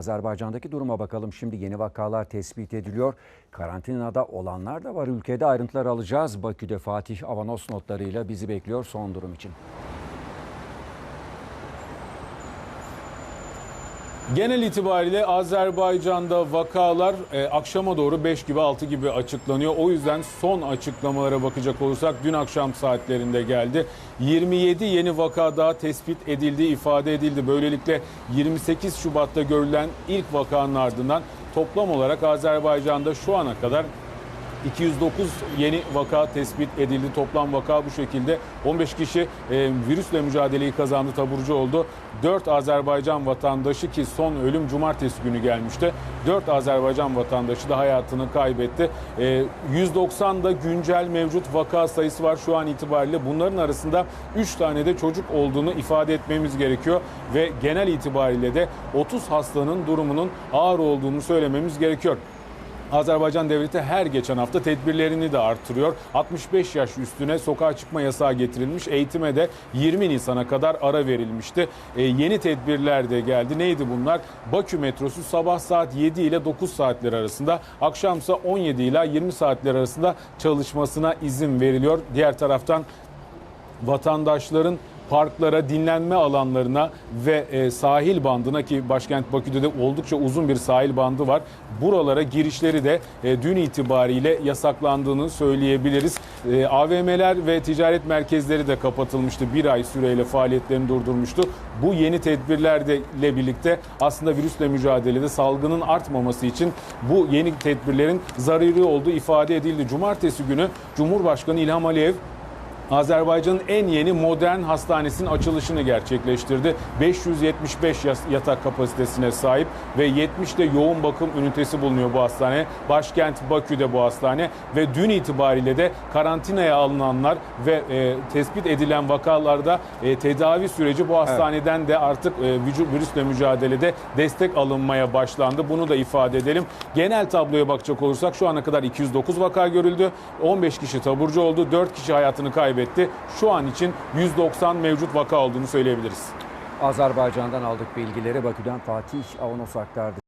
Azerbaycan'daki duruma bakalım. Şimdi yeni vakalar tespit ediliyor. Karantinada olanlar da var. Ülkede ayrıntılar alacağız. Bakü'de Fatih Avanos notlarıyla bizi bekliyor son durum için. Genel itibariyle Azerbaycan'da vakalar e, akşama doğru 5 gibi 6 gibi açıklanıyor. O yüzden son açıklamalara bakacak olursak dün akşam saatlerinde geldi. 27 yeni vaka daha tespit edildiği ifade edildi. Böylelikle 28 Şubat'ta görülen ilk vakanın ardından toplam olarak Azerbaycan'da şu ana kadar 209 yeni vaka tespit edildi. Toplam vaka bu şekilde. 15 kişi e, virüsle mücadeleyi kazandı, taburcu oldu. 4 Azerbaycan vatandaşı ki son ölüm cumartesi günü gelmişti. 4 Azerbaycan vatandaşı da hayatını kaybetti. E, 190'da güncel mevcut vaka sayısı var şu an itibariyle. Bunların arasında 3 tane de çocuk olduğunu ifade etmemiz gerekiyor. Ve genel itibariyle de 30 hastanın durumunun ağır olduğunu söylememiz gerekiyor. Azerbaycan devleti her geçen hafta tedbirlerini de artırıyor. 65 yaş üstüne sokağa çıkma yasağı getirilmiş. Eğitime de 20 Nisan'a kadar ara verilmişti. Ee, yeni tedbirler de geldi. Neydi bunlar? Bakü metrosu sabah saat 7 ile 9 saatler arasında, akşamsa 17 ile 20 saatler arasında çalışmasına izin veriliyor. Diğer taraftan vatandaşların parklara, dinlenme alanlarına ve e, sahil bandına ki başkent Bakü'de de oldukça uzun bir sahil bandı var. Buralara girişleri de e, dün itibariyle yasaklandığını söyleyebiliriz. E, AVM'ler ve ticaret merkezleri de kapatılmıştı. Bir ay süreyle faaliyetlerini durdurmuştu. Bu yeni tedbirlerle birlikte aslında virüsle mücadelede salgının artmaması için bu yeni tedbirlerin zaruri olduğu ifade edildi. Cumartesi günü Cumhurbaşkanı İlham Aliyev Azerbaycan'ın en yeni modern hastanesinin açılışını gerçekleştirdi. 575 yas- yatak kapasitesine sahip ve 70 de yoğun bakım ünitesi bulunuyor bu hastane. Başkent Bakü'de bu hastane ve dün itibariyle de karantinaya alınanlar ve e, tespit edilen vakalarda e, tedavi süreci bu hastaneden de artık e, virüsle mücadelede destek alınmaya başlandı. Bunu da ifade edelim. Genel tabloya bakacak olursak şu ana kadar 209 vaka görüldü. 15 kişi taburcu oldu. 4 kişi hayatını kaybetti. Şu an için 190 mevcut vaka olduğunu söyleyebiliriz. Azerbaycan'dan aldık bilgileri. Bakü'den Fatih Avanos aktardı.